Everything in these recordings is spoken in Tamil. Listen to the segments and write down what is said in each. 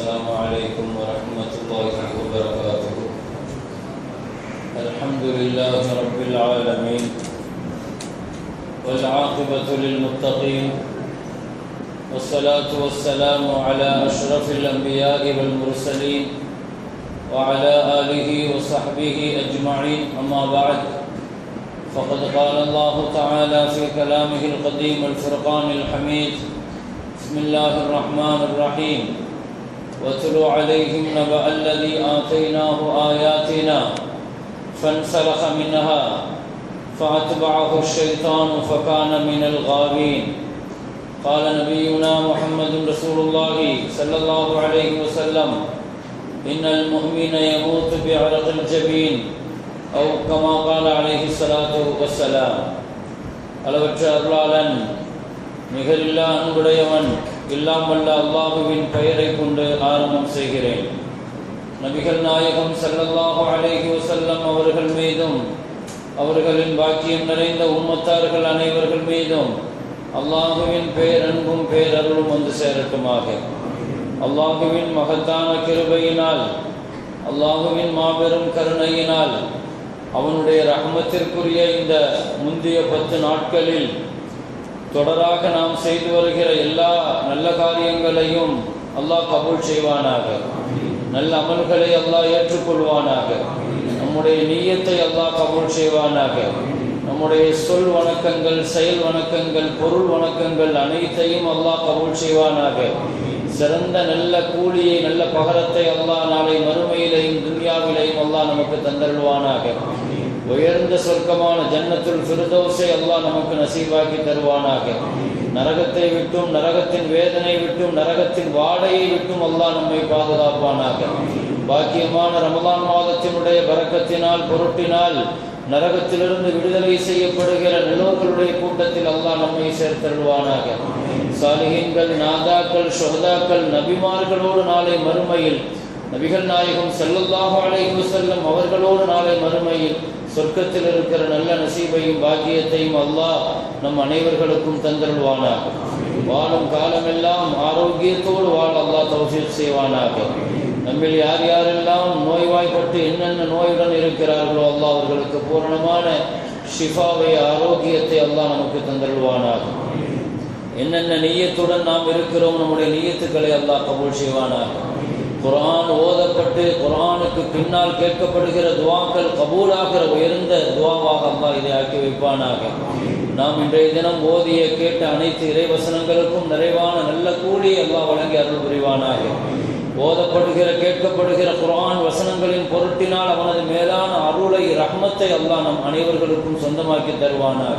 السلام عليكم ورحمة الله وبركاته. الحمد لله رب العالمين والعاقبة للمتقين والصلاة والسلام على أشرف الأنبياء والمرسلين وعلى آله وصحبه أجمعين. أما بعد فقد قال الله تعالى في كلامه القديم الفرقان الحميد بسم الله الرحمن الرحيم. واتل عليهم نبأ الذي آتيناه آياتنا فانسلخ منها فأتبعه الشيطان فكان من الغاوين قال نبينا محمد رسول الله صلى الله عليه وسلم إن المؤمن يموت بعرق الجبين أو كما قال عليه الصلاة والسلام அளவற்ற அருளாளன் நிகரில்லா அன்புடையவன் எல்லாம் வல்ல அல்லாஹுவின் பெயரை கொண்டு ஆரம்பம் செய்கிறேன். நபிகள் நாயகம் சல்லல்லாஹு அலேஹி வசல்லம் அவர்கள் மீதும் அவர்களின் பாக்கியம் நிறைந்த உம்மத்தார்கள் அனைவர்கள் மீதும் அல்லாஹுவின் பேரன்பும் பேரருளும் வந்து சேரட்டுமாக. அல்லாஹுவின் மகத்தான கிருபையினால் அல்லாஹுவின் மாபெரும் கருணையினால் அவனுடைய ரஹமத்திற்குரிய இந்த முந்தைய பத்து நாட்களில் தொடராக நாம் செய்து வருகிற எல்லா நல்ல காரியங்களையும் அல்லாஹ் கபூல் செய்வானாக. நல்ல அமல்களை அல்லாஹ் ஏற்றுக்கொள்வானாக. நம்முடைய நீயத்தை அல்லாஹ் கபூல் செய்வானாக. நம்முடைய சொல் வணக்கங்கள் செயல் வணக்கங்கள் பொருள் வணக்கங்கள் அனைத்தையும் அல்லாஹ் கபூல் செய்வானாக. சிறந்த நல்ல கூலியை நல்ல பகரத்தை அல்லாஹ் நாளை மறுமையிலையும் துன்யாவிலையும் அல்லாஹ் நமக்கு தந்தருள்வானாக. உயர்ந்த சொர்க்கமான ஜன்னத்துல் ஃபிர்தௌஸை அல்லாஹ் நமக்கு நசீவாக்கி தருவானாக. நரகத்தை விட்டும் நரகத்தின் வேதனை விட்டும் நரகத்தின் வாடையை விட்டும் அல்லாஹ் நம்மை பாதுகாப்பானாக. பாக்கியமான ரமலான் மாதத்தினுடைய பறக்கத்தினால் பொருட்டினால் நரகத்திலிருந்து விடுதலை செய்யப்படுகிற நிலவுகளுடைய கூட்டத்தில் அல்லாஹ் நம்மை சேர்த்தருள்வானாக. சாலிகங்கள் நாதாக்கள் சொஹதாக்கள் நபிமார்களோடு நாளை மறுமையில் நபிகள் நாயகம் செல்லல்லாஹு அலைஹி செல்லும் அவர்களோடு நாளை மறுமையில் சொர்க்கத்தில் இருக்கிற நல்ல நசீபையும் பாக்கியத்தையும் அல்லாஹ் நம் அனைவர்களுக்கும் தந்தருள்வானாக. வாழும் காலமெல்லாம் ஆரோக்கியத்தோடு வாழ அல்லாஹ் தௌஃபீக் செய்வானாக. நம்மில் யார் யாரெல்லாம் நோய்வாய்ப்பட்டு என்னென்ன நோயுடன் இருக்கிறார்களோ அல்லாஹ் அவர்களுக்கு பூரணமான ஷிஃபாவை ஆரோக்கியத்தை அல்லாஹ் நமக்கு தந்தருள்வானாக. என்னென்ன நீயத்துடன் நாம் இருக்கிறோம் நம்முடைய நீயத்துக்களை அல்லாஹ் கபூல் செய்வானாக. குரான் ஓதப்பட்டு குரானுக்கு பின்னால் கேட்கப்படுகிற துவாக்கள் கபூலாகிற உயர்ந்த துவாவாக அம்மா இதை ஆக்கி வைப்பானாக. நாம் இன்றைய தினம் ஓதிய கேட்ட அனைத்து இறைவசனங்களுக்கும் நிறைவான நல்ல கூலி அல்லா வழங்கி அருள் புரிவானாக. ஓதப்படுகிற கேட்கப்படுகிற குரான் வசனங்களின் பொருட்டினால் அவனது மேலான அருளை ரஹ்மத்தை அல்லா நம் அனைவர்களுக்கும் சொந்தமாக்கி தருவானாக.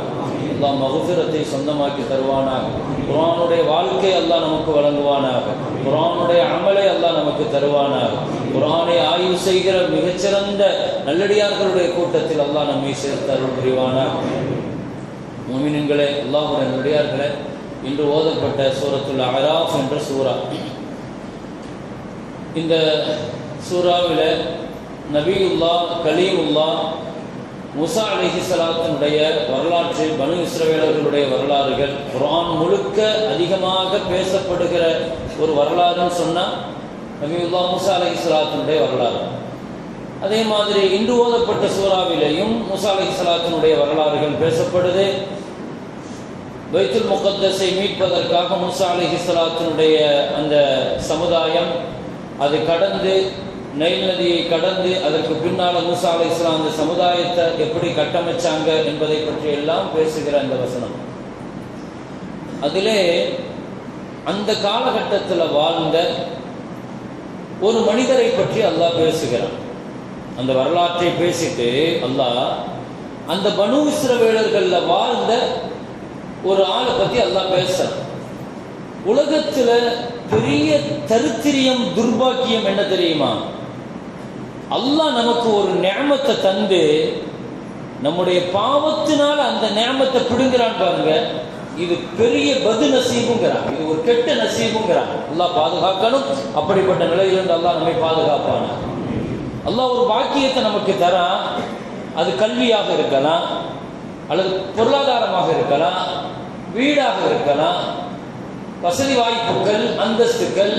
அல்லாஹ் மகுபிரத்தை சொந்தமாக்கி தருவானாக. குரானுடைய வாழ்க்கை அல்லாஹ் நமக்கு வழங்குவானாக. குரானுடைய அமலை அல்லாஹ் நமக்கு தருவானாக. குரானை ஆய்வு செய்கிற மிகச்சிறந்த நல்லடியார்களுடைய கூட்டத்தில் அல்லாஹ் நம்மை சேர்த்து அருள் புரிவானாக. மோமினங்களே அல்லாஹுடைய நல்லடியார்களே இன்று ஓதப்பட்ட சூரத்துள்ள அராஃப் என்ற சூரா இந்த சூறாவில் நபியுல்லா கலீமுல்லா முசா அலிஹி சலாத்தினுடைய வரலாற்று பனு இஸ்ரவேலர்களுடைய வரலாறுகள் குரான் முழுக்க அதிகமாக பேசப்படுகிற ஒரு வரலாறுன்னு சொன்னால் நபியுல்லா முசா அலஹி சலாத்தினுடைய வரலாறு. அதே மாதிரி இன்று ஓதப்பட்ட சூறாவிலேயும் முசா அலஹி சலாத்தினுடைய வரலாறுகள் பேசப்படுது. வைத்துல் முகத்தஸை மீட்பதற்காக முசா அலஹி சலாத்தினுடைய அந்த சமுதாயம் அது கடந்து நைல் நதியை கடந்து அதற்கு பின்னால் மூசா அலை இஸ்லாம் அந்த சமுதாயத்தை எப்படி கட்டமைச்சாங்க என்பதை பற்றி எல்லாம் பேசுகிற அந்த வசனம். அதிலே அந்த காலகட்டத்தில் வாழ்ந்த ஒரு மனிதரை பற்றி அல்லாஹ் பேசுகிறான். அந்த வரலாற்றை பேசிட்டு அல்லாஹ் அந்த பனு இஸ்ரவேலர்களில் வாழ்ந்த ஒரு ஆளை பற்றி அல்லாஹ் பேசுறான். உலகத்தில் பெரிய தருத்திரியம் துர்பாக்கியம் என்ன தெரியுமா? அல்லாஹ் நமக்கு ஒரு நியமத்தை தந்து நம்முடைய பாவத்தினால அந்த நியமத்தை பிடுங்கிறான் பாருங்க. இது பெரிய பது நசீபுங்கிறான். இது ஒரு கெட்ட நசீபுங்கிறான். அல்லாஹ் பாதுகாக்கணும். அப்படிப்பட்ட நிலையிலிருந்து அல்லாஹ் நம்மை பாதுகாப்பான? அல்லாஹ் ஒரு பாக்கியத்தை நமக்கு தரான். அது கல்வியாக இருக்கலாம். அல்லது பொருளாதாரமாக இருக்கலாம். வீடாக இருக்கலாம். வசதி வாய்ப்புகள் அந்தஸ்துகள்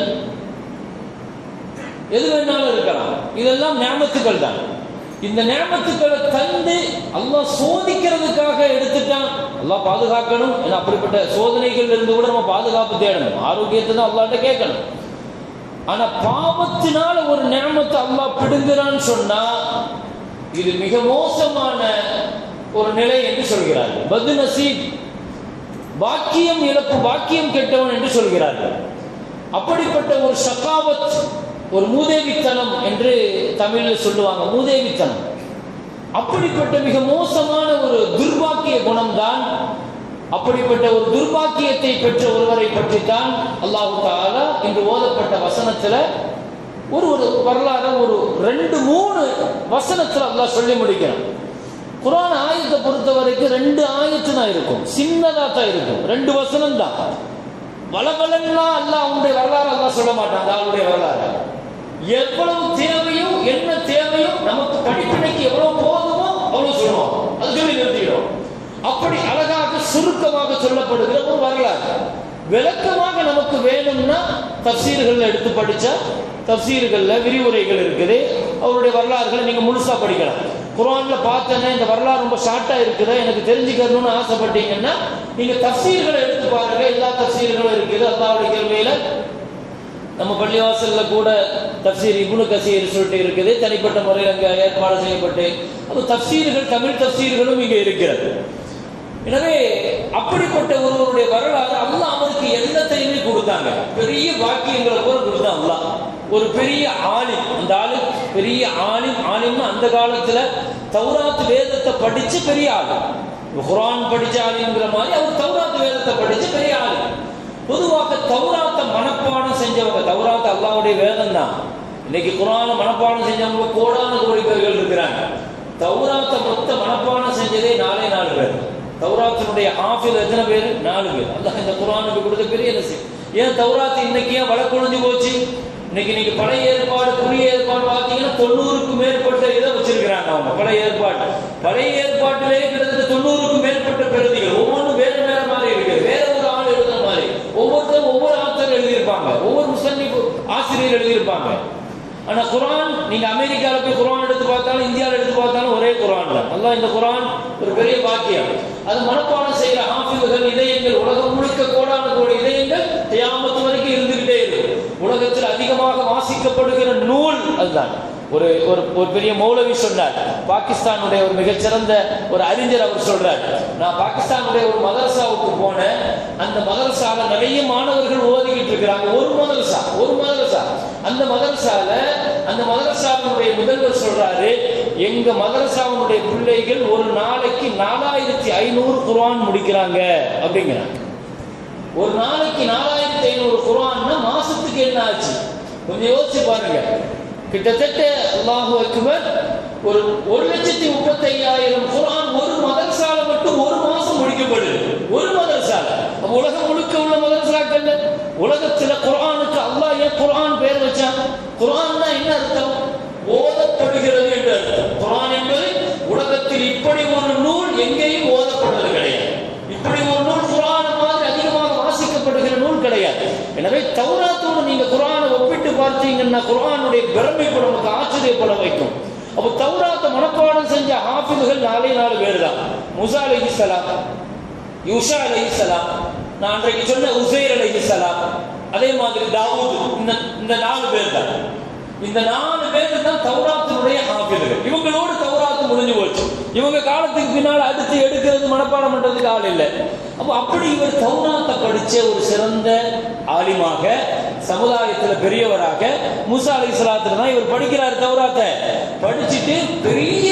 எது வேணாலும் இருக்கலாம். இதெல்லாம் ஞாபகத்துக்கள் தான். இந்த ஞாபகத்துக்களை தந்து அல்லாஹ் சோதிக்கிறதுக்காக எடுத்துட்டான். அல்லாஹ் பாதுகாக்கணும் ஏன்னா அப்படிப்பட்ட சோதனைகள் இருந்து கூட நம்ம பாதுகாப்பு தேடணும். ஆரோக்கியத்தை தான் அல்லாட்ட கேட்கணும். ஆனா பாவத்தினால ஒரு ஞாபகத்தை அல்லாஹ் பிடுங்குறான்னு சொன்னா இது மிக மோசமான ஒரு நிலை என்று சொல்கிறார்கள். பது நசீப் பாக்கியம் இழப்பு பாக்கியம் கெட்டவன் என்று சொல்கிறார்கள். அப்படிப்பட்ட ஒரு சகாவத் ஒரு மூதேவித்தனம் என்று தமிழில் சொல்லுவாங்க மூதேவித்தனம். அப்படிப்பட்ட மிக மோசமான ஒரு துர்பாக்கிய குணம்தான் அப்படிப்பட்ட ஒரு துர்பாக்கியத்தை பெற்ற ஒருவரை பற்றித்தான் அல்லாஹு தாலா இன்று ஓதப்பட்ட வசனத்துல ஒரு ஒரு வரலாறு ஒரு ரெண்டு மூணு வசனத்துல அல்லாஹ் சொல்லி முடிக்கிறான். குரான் ஆயத்தை பொறுத்த வரைக்கும் ரெண்டு ஆயத்து தான் இருக்கும் சின்னதா தான் இருக்கும் ரெண்டு வசனம் தான் வளவலன்னா அல்லாஹ் அவனுடைய வரலாறு அல்லாஹ் சொல்ல மாட்டான் அந்த வரலாறு. எவ்வளவு தேவையோ என்ன தேவையோ நமக்கு படிப்பினைக்கு எவ்வளவு போதுமோ அவ்வளவு சொல்லுவோம் அது சொல்லி நிறுத்திடும் அப்படி அழகாக சுருக்கமாக சொல்லப்படுகிற ஒரு வரலாறு. விளக்கமாக நமக்கு வேணும்னா தப்சீர்கள் எடுத்து படிச்சா தப்சீர்கள்ல விரிவுரைகள் இருக்குது. அவருடைய வரலாறுகளை நீங்க முழுசா படிக்கலாம். குரான்ல பார்த்தேன்னா இந்த வரலாறு ரொம்ப ஷார்ட்டா இருக்குதா? எனக்கு தெரிஞ்சுக்கணும்னு ஆசைப்பட்டீங்கன்னா நீங்க தப்சீர்களை எடுத்து பாருங்க. எல்லா தப்சீர்களும் இருக்குது. அல்லாவுடைய கேள்வியில நம்ம பள்ளிவாசலில் கூட தப்சீர் இபுனு கசீர் சொல்லிட்டு இருக்குது. தனிப்பட்ட முறையில் அங்கே ஏற்பாடு செய்யப்பட்டு. அப்போ தப்சீர்கள் தமிழ் தப்சீர்களும் இங்கே இருக்கிறது. எனவே அப்படிப்பட்ட ஒருவருடைய வரலாறு அல்லா அவருக்கு எல்லாத்தையுமே கொடுத்தாங்க. பெரிய வாக்கியங்களை கூட கொடுத்தான் அல்லா ஒரு பெரிய ஆலிம். அந்த ஆளு பெரிய ஆலிம் ஆலிம்னு அந்த காலத்துல தௌராத் வேதத்தை படிச்சு பெரிய ஆலிம். குரான் படிச்ச ஆலிம்ங்கிற மாதிரி அவர் தௌராத் வேதத்தை படிச்சு பெரிய ஆலிம். பொதுவாக தௌராத்த மனப்பாடம் செஞ்சவங்க தௌராத்த அல்லாவுடைய வேதம் தான் இன்னைக்கு குரான மனப்பாடம் செஞ்சவங்க கோடான கோடி பேர்கள் இருக்கிறாங்க. தௌராத்த மொத்த மனப்பாடம் செஞ்சதே நாலே நாலு பேர். தௌராத்தினுடைய ஆஃபில் எத்தனை பேர்? நாலு பேர். அல்லாஹ் இந்த குரானுக்கு கொடுத்த பெரிய நசீம் ஏன் தௌராத்து இன்னைக்கு ஏன் வழக்கொழிஞ்சு போச்சு? இன்னைக்கு நீங்க பழைய ஏற்பாடு புதிய ஏற்பாடு பார்த்தீங்கன்னா தொண்ணூறுக்கும் மேற்பட்ட இதை வச்சிருக்கிறாங்க அவங்க. பழைய ஏற்பாடு. பழைய ஏற்பாட்டிலே கிட்டத்தட்ட தொண்ணூறுக்கும் மேற்பட்ட பிரதிகள். ஒவ்வொன்றும் வேற வேற மாதிரி இருக்கு. வேற ஒரு ஆள் எழுதுற மாதிரி ஒவ்வொருத்தரும் ஒவ்வொரு எழுதியிருப்பாங்க. ஒவ்வொரு முசன்னிப்பு ஆசிரியர் எழுதியிருப்பாங்க. ஆனா குரான் நீங்க அமெரிக்கால போய் குரான் எடுத்து பார்த்தாலும் இந்தியாவில் எடுத்து பார்த்தாலும் ஒரே குரான் தான். அல்லாஹ் இந்த குரான் ஒரு பெரிய பாக்கியம் அது மனப்பாடம் செய்யற ஆஃபில்கள் இதயங்கள் உலகம் முழுக்க கோடான கோடி இதயங்கள் தியாமத்து வரைக்கும் இருந்துகிட்டே இருக்கு உலகத்தில் அதிகமாக வாசிக்கப்படுகிற நூல் அதுதான். ஒரு ஒரு ஒரு பெரிய மௌலவி சொன்னார். பாகிஸ்தானுடைய ஒரு மிகச்சிறந்த ஒரு அறிஞர் அவர் சொல்றார். நான் பாகிஸ்தானுடைய ஒரு மதரசாவுக்கு போனேன். அந்த மதரசாவில் நிறைய மாணவர்கள் ஓதி இருக்கிறாங்க ஒரு மதரசா ஒரு மதரசா அந்த மதரசால அந்த மதரசாவினுடைய முதல்வர் சொல்றாரு எங்க மதரசாவினுடைய பிள்ளைகள் ஒரு நாளைக்கு நாலாயிரத்தி ஐநூறு குரான் முடிக்கிறாங்க அப்படிங்கிறாங்க. ஒரு நாளைக்கு நாலாயிரத்தி ஐநூறு குர்ஆன்னா மாசத்துக்கு என்ன ஆச்சு? கொஞ்சம் யோசிச்சு பாருங்க. கிட்டத்தட்ட அல்லாஹு அக்பர் ஒரு ஒரு லட்சத்தி முப்பத்தி ஐயாயிரம் குரான் ஒரு மதரசால மட்டும் ஒரு மாசம் முடிக்கப்படுது ஒரு மதரசால. உலகம் முழுக்க உள்ள மதரசாக்கள் உலகத்துல குரானுக்கு அல்லாஹ் ஏன் குரான் பேர் வச்சான்? குரான்னா என்ன அர்த்தம்? ஓதப்படுகிறது என்று அர்த்தம். குரான் என்பது உலகத்தில் இப்படி ஒரு நூல் எங்கேயும் ஓதப்படுவது கிடையாது. இப்படி ஒரு நூல் குரான் மாதிரி அதிகமாக வாசிக்கப்படுகிற நூல் கிடையாது. எனவே தௌராத்தோடு நீங்க குரானை ஒப்பிட்டு பார்த்தீங்கன்னா குரானுடைய பிரமிப்பு நமக்கு ஆச்சரியப்பட வைக்கும். அப்போ தௌராத்த மனப்பாடம் செஞ்ச ஹாஃபிதுகள் நாலே நாலு பேர் தான். முசா அலைஹிஸ்ஸலாம் யூஷா சலாம் நான் அன்றைக்கு சொன்ன உசைர் சலாம் அதே மாதிரி தாவூத் இந்த இந்த நாலு பேர் தான் இந்த நாலு பேர் தான் தௌராத்தினுடைய ஹாஃபிதுகள். இவங்களோடு தௌராத்து முடிஞ்சு போச்சு. இவங்க காலத்துக்கு பின்னால் அடுத்து எடுக்கிறது மனப்பாடம் பண்றதுக்கு ஆள் இல்லை. அப்போ அப்படி இவர் தௌராத்தை படிச்ச ஒரு சிறந்த ஆலிமாக சமுதாயத்தில் பெரியவராக மூசா அலி தான் இவர் படிக்கிறார் தௌராத்தை. படிச்சுட்டு பெரிய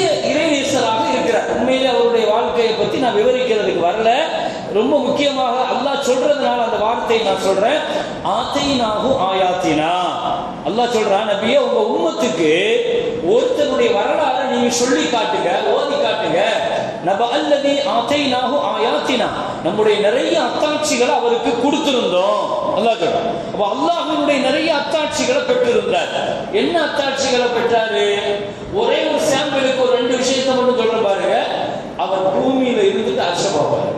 இறைநேசராக இருக்கிறார் உண்மையிலே அவருடைய வாழ்க்கையை பத்தி நான் விவரிக்கிறதுக்கு வரல. ரொம்ப முக்கியமாக அல்லாஹ் சொல்றதுனால அந்த வார்த்தையை நான் சொல்றேன். ஆத்தையினாகும் ஆயாத்தினா. அல்லாஹ் சொல்றான் நபியே உங்க உம்மத்துக்கு ஒருத்தருடைய வரலாறு நீங்க சொல்லி காட்டுங்க ஓதி காட்டுங்க. நப அல்லது ஆத்தையினாகும் ஆயாத்தினா. நம்முடைய நிறைய அத்தாட்சிகளை அவருக்கு கொடுத்திருந்தோம். அல்லாஹ் சொல்றான் அப்ப அல்லாஹினுடைய நிறைய அத்தாட்சிகளை பெற்றிருந்தார். என்ன அத்தாட்சிகளை பெற்றாரு? ஒரே ஒரு சாம்பிளுக்கு ரெண்டு விஷயத்தை மட்டும் சொல்றேன் பாருங்க. அவர் பூமியில இருந்துட்டு அர்ச்ச பார்ப்பார்.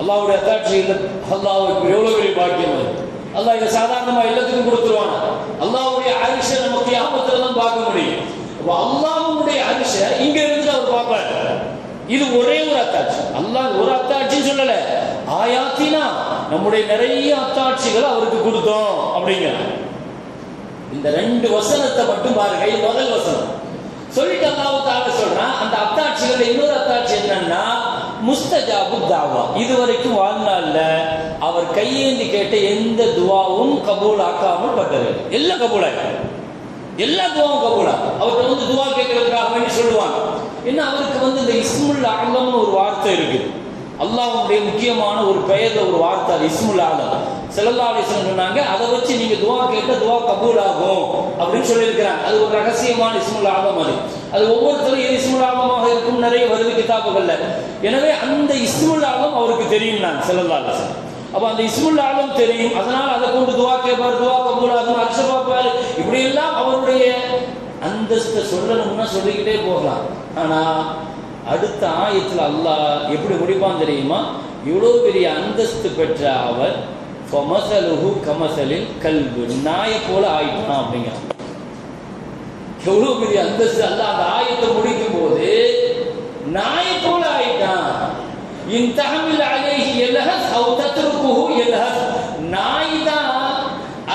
அல்லாவுடைய அத்தாட்சியில் அல்லாவுக்கு எவ்வளவு பெரிய பாக்கியம் அது. அல்லாஹ் இதை சாதாரணமா எல்லாத்துக்கும் கொடுத்துருவான்? அல்லாவுடைய அரிசை நம்ம கியாமத்துல தான் பார்க்க முடியும். அப்ப அல்லாஹ்வுடைய அரிசை இங்க இருந்து அவர் பார்ப்பார். இது ஒரே ஒரு அத்தாட்சி. அல்லாஹ் ஒரு அத்தாட்சின்னு சொல்லல. ஆயாத்தினா நம்முடைய நிறைய அத்தாட்சிகள் அவருக்கு கொடுத்தோம் அப்படிங்கிறார். இந்த ரெண்டு வசனத்தை மட்டும் பாருங்க. முதல் வசனம். சொல்லிட்டு அல்லாஹ் சொல்றான் அந்த அத்தாட்சிகள் இன்னொரு அத்தாட்சி என்னன்னா முஸ்தஜாபு தாவா. இதுவரைக்கும் வாழ்நாள்ல அவர் கையேந்தி கேட்ட எந்த துவாவும் கபூல் ஆக்காமல் பட்டது. எல்லாம் கபூல் எல்லா துவாவும் கபூலா. அவர்கிட்ட வந்து துவா கேட்கறதுக்காக வேண்டி சொல்லுவாங்க. ஏன்னா அவருக்கு வந்து இந்த இஸ்முல் ஆலம்னு ஒரு வார்த்தை இருக்கு அல்லாஹுடைய முக்கியமான ஒரு பெயர்ல ஒரு வார்த்தை அது இஸ்முல் ஆலம் செல்லல்லா அலிஸ்லாம் சொன்னாங்க அதை வச்சு நீங்க துவா கேட்ட துவா கபூல் ஆகும் அப்படின்னு சொல்லியிருக்கிறாங்க. அது ஒரு ரகசியமான இஸ்முல் ஆலம் அது. அது ஒவ்வொருத்தரும் எது இஸ்முல் ஆலமாக இருக்கும்? நிறைய வருது கிதாபுகள்ல. எனவே அந்த இஸ்முல் ஆலம் அவருக்கு தெரியும் நான் செல்லல்லா அலிஸ்லாம் அப்ப அந்த இஸ்முல் ஆலம் தெரியும். அதனால அதை கொண்டு துவா கேட்பார் துவா கபூல் ஆகும் அரிச பார்ப்பார். இப்படி எல்லாம் அவருடைய அந்தஸ்தை சொல்லணும்னா சொல்லிக்கிட்டே போகலாம். ஆனா அடுத்த ஆயத்தில் அல்லாஹ் எப்படி முடிப்பான் தெரியுமா? இவ்வளோ பெரிய அந்தஸ்து பெற்ற அவர் கொமசலுகு கமசலில் கல்வி நாயை போல ஆயிட்டான் அப்படிங்கிறான் எவ்வளவு பெரிய அந்தஸ்து. அல்ல அந்த ஆயத்தை முடிக்கும் போது நாயை போல ஆயிட்டான். இந்த தஹமில் அலைஹி எல்ஹஸ் அவ் தத்ருக்குஹு நாய் தான்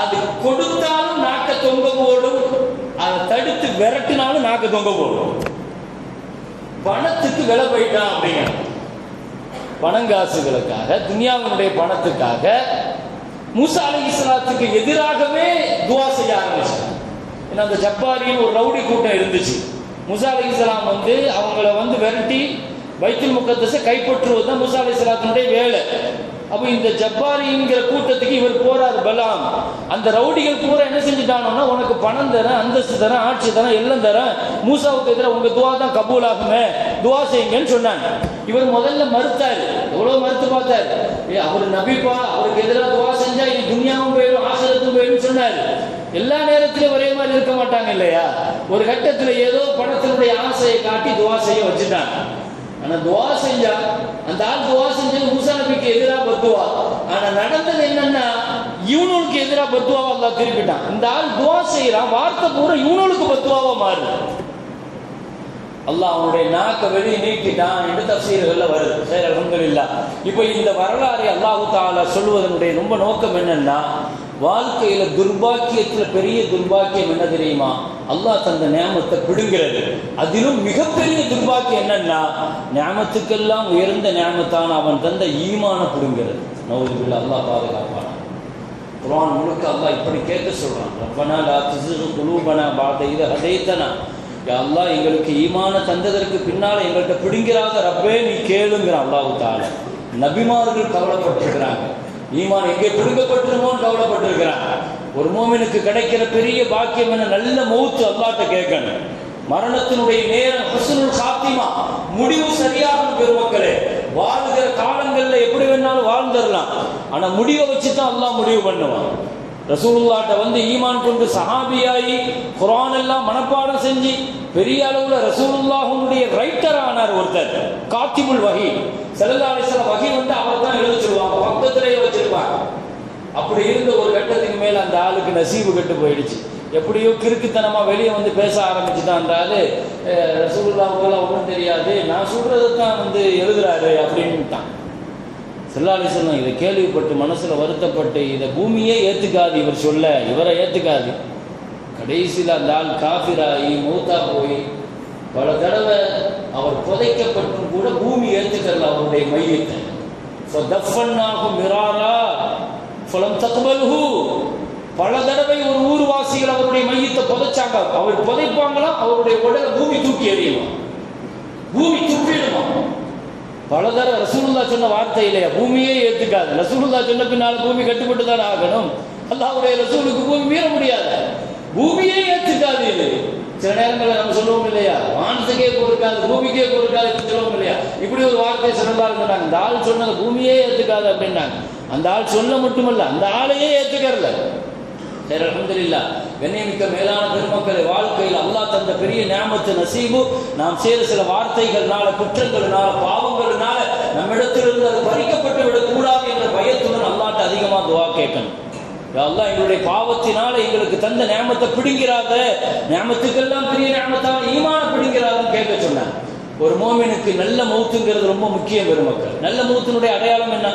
அது கொடுத்தாலும் நாக்க தொங்க போடும். அதை தடுத்து விரட்டினாலும் நாக்க தொங்க போடும். பணத்துக்கு விலை போயிட்டான் அப்படிங்க. பணங்காசுகளுக்காக துனியாவினுடைய பணத்துக்காக மூசா அலி இஸ்லாத்துக்கு எதிராகவே துவா செய்ய ஆரம்பிச்சாங்க. ஏன்னா அந்த ஜப்பாரின்னு ஒரு ரவுடி கூட்டம் இருந்துச்சு. முசா அலி இஸ்லாம் வந்து அவங்கள வந்து விரட்டி வைத்தியல் முக்கத்தஸை கைப்பற்றுவது தான் முசா அலி இஸ்லாத்தினுடைய வேலை. அப்போ இந்த ஜப்பாரிங்கிற கூட்டத்துக்கு இவர் போறார் பலாம். அந்த ரவுடிகள் பூரா என்ன செஞ்சுட்டானோன்னா உனக்கு பணம் தரேன் அந்தஸ்து தரேன் ஆட்சி தரேன் எல்லாம் தரேன். மூசாவுக்கு எதிராக உங்க துவா தான் கபூல் ஆகுமே துவா செய்யுங்கன்னு சொன்னாங்க. இவர் முதல்ல மறுத்தார். எவ்வளவு மறுத்து பார்த்தார். அவர் நபிப்பா அவருக்கு எதிராக துவா செஞ்சா இது துன்யாவும் போயிடும் ஆசிரத்தும் போயிடும் சொன்னாரு. எல்லா நேரத்திலும் ஒரே மாதிரி இருக்க மாட்டாங்க இல்லையா? ஒரு கட்டத்துல ஏதோ பணத்தினுடைய ஆசையை காட்டி துவா செய்ய வச்சுட்டாங்க. ஆனா துவா செஞ்சா அந்த ஆள் துவா செஞ்சது மூசா நபிக்கு எதிராக பத்துவா. ஆனா நடந்தது என்னன்னா இவனுக்கு எதிராக பத்துவாவா அல்லா திருப்பிட்டான். இந்த ஆள் துவா செய்யறான் வார்த்தை பூரா இவனுக்கு பத்துவாவா மாறுது. அல்லாஹ் அவனுடைய நாக்கை வெளியே நீக்கிட்டான் என்று தப்சீர்கள்ல வருது. சரி அல்ஹம்துலில்லாஹ் இப்போ இந்த வரலாறை அல்லாஹு தாலா சொல்வதனுடைய ரொம்ப நோக்கம் என்னன்னா வாழ்க்கையில துர்பாக்கியத்துல பெரிய துர்பாக்கியம் என்ன தெரியுமா? அல்லாஹ் தந்த நியாமத்தை பிடுங்கிறது. அதிலும் மிகப்பெரிய துர்பாக்கியம் என்னன்னா நியாமத்துக்கெல்லாம் உயர்ந்த நியாமத்தான் அவன் தந்த ஈமான பிடுங்கிறது. நவுதுபில்லா அல்லாஹ் பாதுகாப்பான். குரான் முழுக்க அல்லாஹ் இப்படி கேட்க சொல்றான். ரப்பனா லா திசு குலூபனா பாதை இத ஹதைத்தனா. யா அல்லாஹ் எங்களுக்கு ஈமான தந்ததற்கு பின்னால எங்கள்கிட்ட பிடுங்கிறாத ரப்பே நீ கேளுங்கிற அல்லாஹு தாலா நபிமார்கள் கவலைப்பட்டிருக்கிறாங்க. ஈமான் எங்கே பிடுங்கப்பட்டிருமோன்னு கவலைப்பட்டிருக்கிறாங்க. ஒரு மோமினுக்கு கிடைக்கிற பெரிய பாக்கியம் என்ன? நல்ல மௌத்து அல்லாட்ட கேட்கணும். மரணத்தினுடைய நேரம் ஹுஸ்னுல் சாத்தியமா முடிவு சரியாகும் பெருமக்களே வாழ்கிற காலங்களில் எப்படி வேணாலும் வாழ்ந்துடலாம். ஆனால் முடிவை வச்சு தான் அல்லாஹ் முடிவு பண்ணுவான். ரசூலுல்லாட்ட வந்து ஈமான் கொண்டு சஹாபியாகி குரான் எல்லாம் மனப்பாடம் செஞ்சு பெரிய அளவுல ரசூலுல்லாஹுடைய ரைட்டர் ஆனார் ஒருத்தர் காத்திபுல் வகி. செல்லல்லா அலிஸ்லாம் வகி வந்து அவர் தான் எழுத சொல்லுவாங்க பக்கத்திலேயே வச்சிருப்பாங்க. அப்படி இருந்த ஒரு கட்டத்துக்கு மேல அந்த ஆளுக்கு நசீபு கெட்டு போயிடுச்சு. எப்படியோ கிறுக்குத்தனமா வெளியே வந்து பேச ஆரம்பிச்சுட்டான்றாரு ரசூலுல்லாவுக்கெல்லாம் ஒன்றும் தெரியாது நான் சொல்றதை தான் வந்து எழுதுறாரு அப்படின்ட்டான் செல்லாலி சொல்லம் இதை கேள்விப்பட்டு மனசில் வருத்தப்பட்டு இதை பூமியே ஏற்றுக்காது இவர் சொல்ல. இவரை ஏற்றுக்காது கடைசியில் அந்த ஆள் காஃபிராகி மூத்தா போய் பல தடவை அவர் புதைக்கப்பட்டும் கூட பூமி ஏற்றுக்கல அவருடைய மையத்தை. ஃபதஃபன்னாஹு மிராரா ஃபலம் தக்பல்ஹு பல தடவை ஒரு ஊர்வாசிகள் அவருடைய மையத்தை புதைச்சாங்க. அவர் புதைப்பாங்களா? அவருடைய உடலை பூமி தூக்கி எறியணும் பூமி துப்பிடுமா? பல தர ரசூலுல்லா சொன்ன வார்த்தை இல்லையா பூமியே ஏத்துக்காது. ரசூலுல்லா சொன்ன பின்னால் பூமி கட்டுப்பட்டு தான் ஆகணும்? அல்லாவுடைய ரசூலுக்கு பூமி மீற முடியாது. பூமியே ஏற்றுக்காது இது சில நேரங்களில் நம்ம சொல்லுவோம் இல்லையா? வானத்துக்கே கொடுக்காது பூமிக்கே கொடுக்காது சொல்லுவோம் இல்லையா? இப்படி ஒரு வார்த்தையை சிறந்தா இருந்தாங்க இந்த ஆள் சொன்னது பூமியே ஏத்துக்காது அப்படின்னாங்க. அந்த ஆள் சொல்ல மட்டுமல்ல அந்த ஆளையே ஏற்றுக்கறல சரி அலமதுல்லா கண்ணியமிக்க மேலான பெருமக்களை வாழ்க்கையில் அல்லாஹ் தந்த பெரிய நியாமத்து நசீபு. நாம் செய்த சில வார்த்தைகள்னால குற்றங்கள்னால பாவ நம்மிடத்திலிருந்து அது பறிக்கப்பட்டு விடக்கூடாது என்ற பயத்துடன் அல்லாட்ட அதிகமாக துவா கேட்கணும். அல்லாஹ் எங்களுடைய பாவத்தினால எங்களுக்கு தந்த நியமத்தை பிடிங்கிறாத நியமத்துக்கெல்லாம் பெரிய நியமத்தால் ஈமான பிடிங்கிறாருன்னு கேட்க சொன்னாங்க ஒரு மோமினுக்கு நல்ல மௌத்துங்கிறது ரொம்ப முக்கியம் பெருமக்கள். நல்ல மௌத்தினுடைய அடையாளம் என்ன?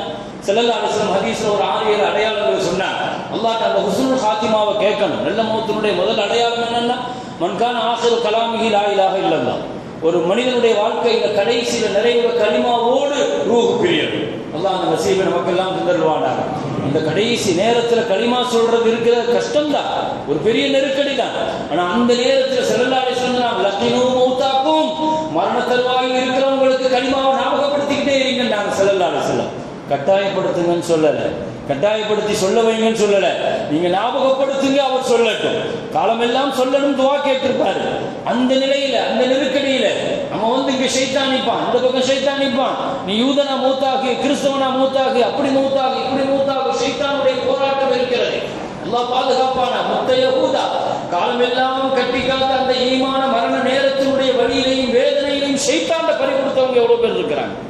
செல்லல்லா அலிஸ்லாம் ஹதீஸ்ல ஒரு ஆறு ஏழு அடையாளங்கள் சொன்னார். அல்லாஹ் அந்த ஹுசுல் ஹாத்திமாவை கேட்கணும். நல்ல மௌத்தினுடைய முதல் அடையாளம் என்னன்னா மன்கான ஆசிர கலாமிகி லாயிலாக இல்லல்லா ஒரு மனிதனுடைய வாழ்க்கையில கடைசியில நிறைய கனிமாவோடு ரூஹு பிரியல் அல்லாஹ் அந்த நசீபை நமக்கெல்லாம் தந்தருவானாங்க அந்த கடைசி நேரத்துல களிமா சொல்றது இருக்கிற கஷ்டம்தான். ஒரு பெரிய நெருக்கடி தான் ஆனா அந்த நேரத்துல செல்லாடி சொன்னாங்க லக்கினோ மௌத்தாக்கும். மரண தருவாயில் இருக்கிறவங்களுக்கு களிமாவை ஞாபகப்படுத்திக்கிட்டே இருங்க நாங்க செல்லாடி செல்லம் கட்டாயப்படுத்துங்கன்னு சொல்லலை. கட்டாயப்படுத்தி சொல்ல வைங்கன்னு சொல்லலை. நீங்க ஞாபகப்படுத்துங்க அவர் சொல்லட்டும். காலமெல்லாம் சொல்லணும் துவா கேட்டிருப்பாரு. அந்த நிலையில அந்த நெருக்கடியில அவன் வந்து இங்க சைத்தானிப்பான் இந்த பக்கம் சைத்தானிப்பான் நீ யூதனா மூத்தாகு கிறிஸ்தவனா மூத்தாகு அப்படி மூத்தாகு இப்படி மூத்தாகு சைத்தானுடைய போராட்டம் இருக்கிறது. அல்லாஹ் பாதுகாப்பான? முத்த யகூதா. காலமெல்லாம் கட்டி காத்த அந்த ஈமான மரண நேரத்தினுடைய வழியிலையும் வேதனையிலையும் சைத்தாண்ட பறி கொடுத்தவங்க எவ்வளவு பேர் இருக்கிறாங்க?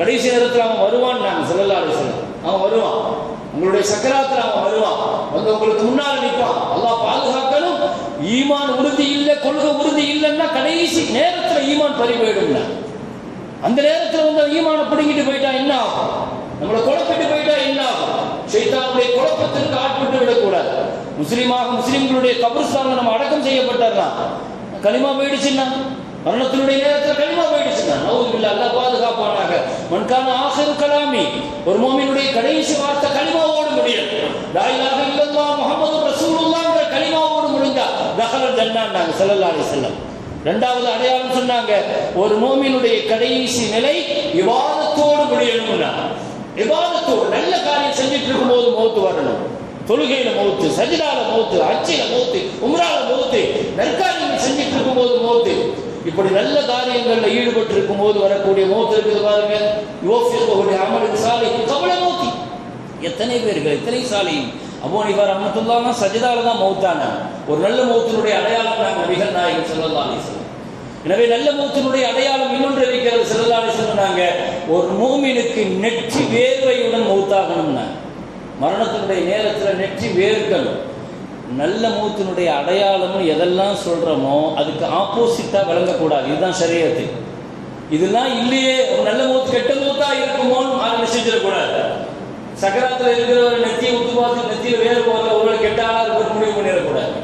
கடைசி நேரத்தில் அவன் வருவான் நாங்கள் சொல்லலாறு சொல்ல அவன் வருவான். உங்களுடைய சக்கராத்தில் அவன் வருவான். வந்து உங்களுக்கு முன்னால் நிற்பான். அல்லா பாதுகாக்கணும். ஈமான் உறுதி இல்லை கொள்கை உறுதி இல்லைன்னா கடைசி நேரத்தில் ஈமான் பறி போயிடும்னா அந்த நேரத்தில் வந்து ஈமான பிடுங்கிட்டு போயிட்டா என்ன ஆகும்? நம்மளை குழப்பிட்டு போயிட்டா என்ன ஆகும்? சைத்தானுடைய குழப்பத்திற்கு ஆட்பட்டு விடக்கூடாது. முஸ்லீமாக முஸ்லீம்களுடைய கபர்ஸ்தான நம்ம அடக்கம் செய்யப்பட்டார்னா களிமா போயிடுச்சுன்னா? மரணத்தினுடைய நேரத்தில் கனிமா போயிடுச்சுன்னா நவுது இல்ல அல்லாஹ் பாதுகாப்பானாக. மண்கான ஆசிரு கலாமி. ஒரு மோமினுடைய கடைசி வார்த்தை களிமாவோடு முடியும் லாயிலாக இல்லல்லா முகமது ரசூலுல்லாங்கிற களிமாவோடு முடிஞ்சா தஹலல் தண்டாண்டாங்க ஸல்லல்லாஹு செல்லம் வஸல்லம். ரெண்டாவது அடையாளம் சொன்னாங்க ஒரு மோமினுடைய கடைசி நிலை விவாதத்தோடு முடியணும்னா. விவாதத்தோடு நல்ல காரியம் செஞ்சுட்டு இருக்கும்போது மௌத்து வரணும். தொழுகையில மௌத்து சஜிதால மௌத்து அச்சில மௌத்து உம்ரால மௌத்து நற்காரியங்கள் செஞ்சுட்டு இருக்கும்போது மௌத்து. இப்படி நல்ல காரியங்களில் ஈடுபட்டு இருக்கும்போது வரக்கூடிய மௌத்து இருக்குது பாருங்க. யோசிப்பவருடைய அமலின் சாலை கவலை மூத்தி. எத்தனை பேர்கள் எத்தனை சாலையும். அபோ ஹனீஃபா ரஹ்மத்துல்லாஹ் சஜிதால தான் மௌத்தான. ஒரு நல்ல மௌத்தினுடைய அடையாளம் நாங்கள் நபிகள் நாயகம் ஸல்லல்லாஹு அலைஹி எனவே நல்ல மௌத்தினுடைய அடையாளம் இன்னொன்று இருக்கிறது ஸல்லல்லாஹு சொன்னாங்க ஒரு மூமினுக்கு நெற்றி வேர்வையுடன் மௌத்தாகணும்னா மரணத்தினுடைய நேரத்தில் நெற்றி வேர்க்கணும் நல்ல மூத்தினுடைய அடையாளம்னு எதெல்லாம் சொல்கிறோமோ அதுக்கு ஆப்போசிட்டாக விளங்கக்கூடாது. இதுதான் சரியத்து இதெல்லாம் இல்லையே ஒரு நல்ல மூத்து கெட்ட மூத்தா இருக்குமோன்னு ஆரம்பி செஞ்சிடக்கூடாது சக்கராத்தில் இருக்கிறவர் நெத்தியை உத்து பார்த்து நெத்தியில் வேறு போகிற ஒரு கெட்ட ஆளாக இருக்கிற முடிவு பண்ணிடக்கூடாது.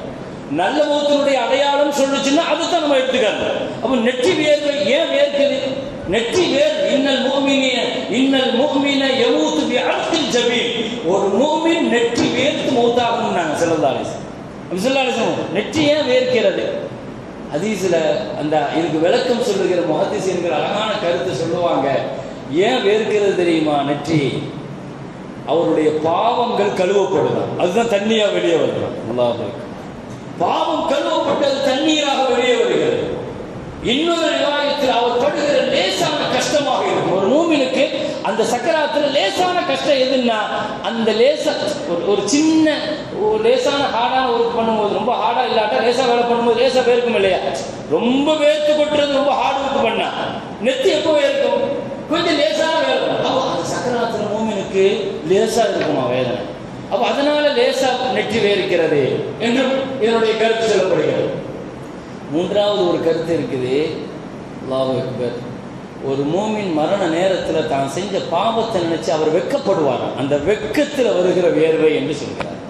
நல்ல மூத்தினுடைய அடையாளம் சொல்லுச்சுன்னா அதுதான் நம்ம எடுத்துக்காது அப்போ நெற்றி வேர்வை ஏன் வேர்க்குது? நெற்றி வேர் இன்னல் மூமினிய இன்னல் மூமின யமூத்து பி அர்த்தில் ஜபீன் ஒரு மூமின் நெற்றி வேர்த்து மௌத்தாகணும் நாங்கள் சிலந்தாலேசன் செல்லதாலேசம் நெற்றி ஏன் வேர்க்கிறது. அதீசில் அந்த இதுக்கு விளக்கம் சொல்லுகிற முஹத்திஸ் என்கிற அழகான கருத்தை சொல்லுவாங்க. ஏன் வேர்க்கிறது தெரியுமா? நெற்றி. அவருடைய பாவங்கள் கழுவப்படுதான் அதுதான் தண்ணியா வெளியே வருகிறோம் நல்லா பாவம் கழுவப்பட்டது தண்ணீராக வெளியே வருகிறது. இன்னொரு விவாதத்தில் அவர் படுகிற லேசான கஷ்டமாக இருக்கும். ஒரு மூமினுக்கு அந்த சக்கராத்துல லேசான கஷ்டம் எதுன்னா அந்த லேசா ஒரு ஒரு சின்ன ஒரு லேசான ஹார்டான ஒர்க் பண்ணும்போது ரொம்ப ஹார்டா இல்லாட்டா லேசா வேலை பண்ணும்போது லேசா வேர்க்கும் இல்லையா? ரொம்ப வேர்த்து கொட்டுறது ரொம்ப ஹார்ட் ஒர்க் பண்ணா நெத்தி எப்போ வேர்க்கும்? கொஞ்சம் லேசான வேலை அப்போ அந்த சக்கராத்துல மூமினுக்கு லேசா இருக்குமா வேதனை? அப்ப அதனால லேசா நெற்றி வேர்க்கிறது என்றும் என்னுடைய கருத்து சொல்லப்படுகிறது. மூன்றாவது ஒரு கருத்து இருக்குது. அல்லாஹ் அக்பர். ஒரு மூமின் மரண நேரத்தில் தான் செஞ்ச பாவத்தை நினைச்சு அவர் வெட்கப்படுவாராம் அந்த வெட்கத்தில் வருகிற வேர்வை என்று சொல்கிறார்.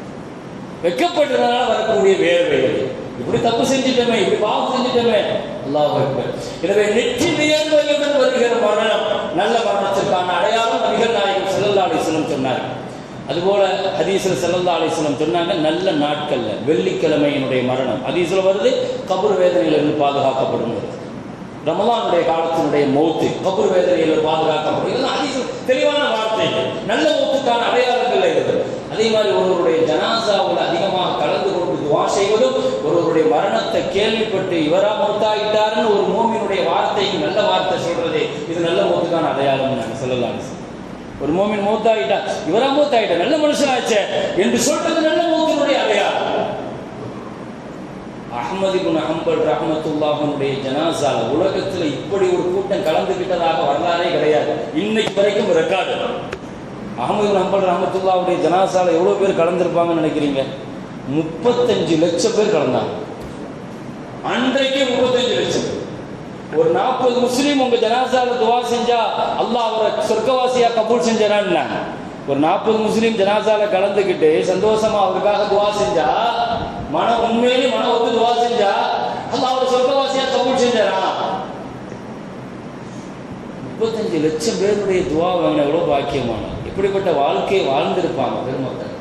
வெட்கப்படுறதுனால வரக்கூடிய வேர்வை அது. இப்படி தப்பு செஞ்சுட்டோமே இப்படி பாவம் செஞ்சுட்டோமே. அல்லாஹ் அக்பர். எனவே நெற்றி வியர்வையுடன் வருகிற மரணம் நல்ல மரணத்திற்கான அடையாளம் நபிகள் நாயகம் ஸல்லல்லாஹு அலைஹி சொன்னார் அதுபோல ஹதீஸ்ல ஸல்லல்லாஹு ஆலேசனம் சொன்னாங்க நல்ல நாட்கள்ல வெள்ளிக்கிழமையினுடைய மரணம். ஹதீஸ்ல வருது கபூர் வேதனையிலிருந்து பாதுகாக்கப்படும் ரமலானுடைய காலத்தினுடைய மௌத்து கபூர் வேதனையில் பாதுகாக்கப்படும். இதெல்லாம் ஹதீஸ் தெளிவான வார்த்தைகள் நல்ல மௌத்துக்கான அடையாளங்கள் இருக்குது. அதே மாதிரி ஒருவருடைய ஜனாசாவில் அதிகமாக கலந்து கொண்டு துவா செய்வதும் ஒருவருடைய மரணத்தை கேள்விப்பட்டு இவரா மௌத்தாயிட்டாருன்னு ஒரு மூமியினுடைய வார்த்தைக்கு நல்ல வார்த்தை சொல்றது இது நல்ல மௌத்துக்கான அடையாளம் நாங்கள் சொல்லலாம் ஒரு மோமின் மூத்தாயிட்டா இவரா மூத்தாயிட்டா நல்ல மனுஷன் ஆச்சே என்று சொல்றது நல்ல மூத்தனுடைய அடையாளம் அஹ்மது இப்னு ஹம்பல் ரஹமத்துல்லாஹனுடைய ஜனாசால உலகத்துல இப்படி ஒரு கூட்டம் கலந்துகிட்டதாக வரலாறே கிடையாது. இன்னைக்கு வரைக்கும் ரெக்கார்டு. அகமது ஹம்பல் ரஹமத்துல்லாவுடைய ஜனாசால எவ்வளோ பேர் கலந்துருப்பாங்கன்னு நினைக்கிறீங்க? முப்பத்தஞ்சு லட்சம் பேர் கலந்தாங்க. அன்றைக்கே முப்பத்தஞ்சு லட்சம். ஒரு நாற்பது முஸ்லீம் உங்க ஜனாசால துவா செஞ்சா அல்லாஹ் அவரை சொர்க்கவாசியா கபூல் செஞ்சாரான்னு ஒரு நாற்பது முஸ்லீம் ஜனாசால கலந்துக்கிட்டு சந்தோஷமா அவருக்காக துவா செஞ்சா மன உண்மையிலே மன ஒத்து துவா செஞ்சா அல்லாஹ் அவரை சொர்க்கவாசியா கபூல் செஞ்சாரா முப்பத்தஞ்சு லட்சம் பேருடைய துவா வாங்கின எவ்வளோ பாக்கியமான? இப்படிப்பட்ட வாழ்க்கையை வாழ்ந்திருப்பாங்க பெருமக்கள்.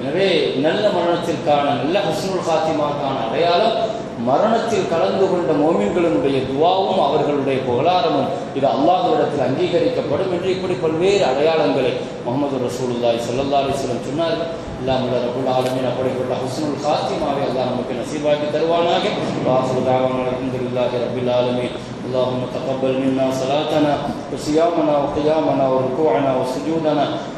எனவே நல்ல மரணத்திற்கான நல்ல ஹஸ்னுல் காத்திமாக்கான அடையாளம் மரணத்தில் கலந்து கொண்ட மோமின்களினுடைய துவாவும் அவர்களுடைய புகழாரமும் இது அல்லாஹ்விடத்தில் அங்கீகரிக்கப்படும் என்று இப்படி பல்வேறு அடையாளங்களை முகமது ரசூலுல்லாய் சல்லல்லா அலிஸ்லம் சொன்னார்கள் இல்லாமல் ரபுல் ஆலமின் அப்படிப்பட்ட ஹஸ்னுல் காத்திமாவை அல்லாஹ் நமக்கு நசீபாக்கி தருவானாக வாசல் தாவான அலமதுல்லாஹி ரபில் ஆலமீன் اللهم تقبل منا صلاتنا وصيامنا وقيامنا وركوعنا وسجودنا